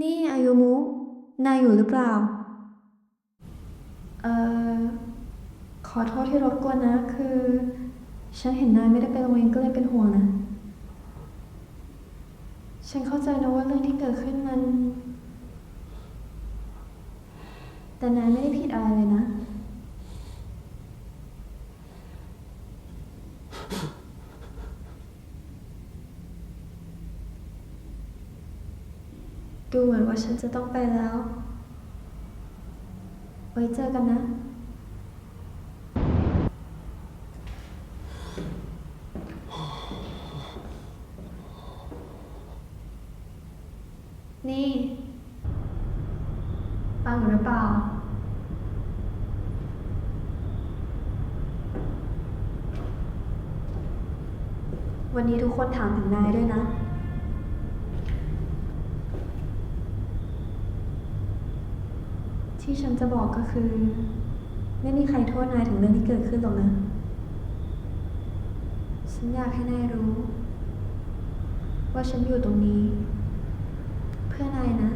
นี่อายุมุ นายอยู่หรือเปล่า เอ่อ ขอโทษที่รบกวนนะ คือ ฉันเห็นนายไม่ได้ไปโรงเรียนก็เลยเป็นห่วงนะ ฉันเข้าใจนะว่าเรื่องที่เกิดขึ้นมัน แต่นายไม่ได้ผิดอะไรเลยนะ ดูเหมือนว่าฉันจะต้องไปแล้ว ไว้เจอกันนะนี่ฟังหรือเปล่า วันนี้ทุกคนถามถึงนายด้วยนะ ที่ฉันจะบอกก็คือ ไม่มีใครโทษนายถึงเรื่องที่เกิดขึ้นหรอกนะ ฉันอยากให้นายรู้ ว่าฉันอยู่ตรงนี้ เพื่อนายนะ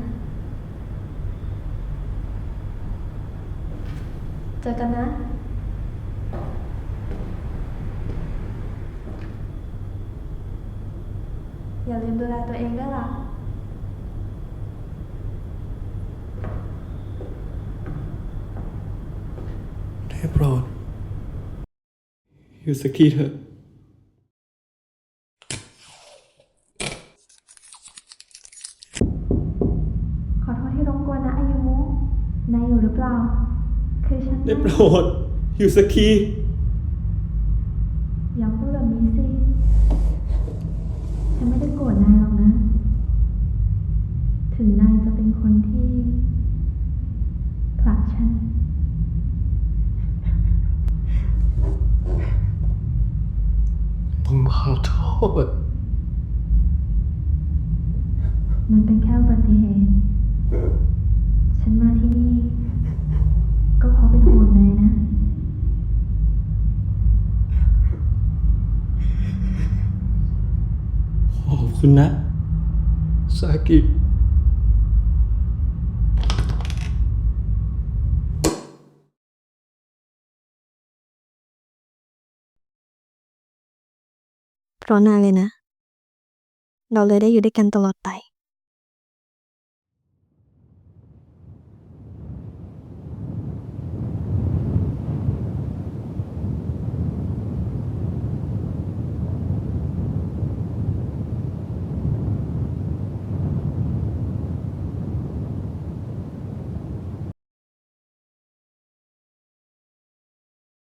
เจอกันนะอย่าลืมดูแลตัวเองด้วยล่ะ ได้โปรด อยู่สักทีเถอะขอโทษที่รบกวนนะอายุมุนายอยู่หรือเปล่า คือฉัน ได้โปรด อยู่สักที โทษ มันเป็นแค่อุบัติเหตุ ฉันมาที่นี่ ก็เพราะเป็นห่วงนายนะ ขอบคุณนะสากิ ราะนาเลยนะ เราเลยได้อยู่ด้วยกันตลอดไป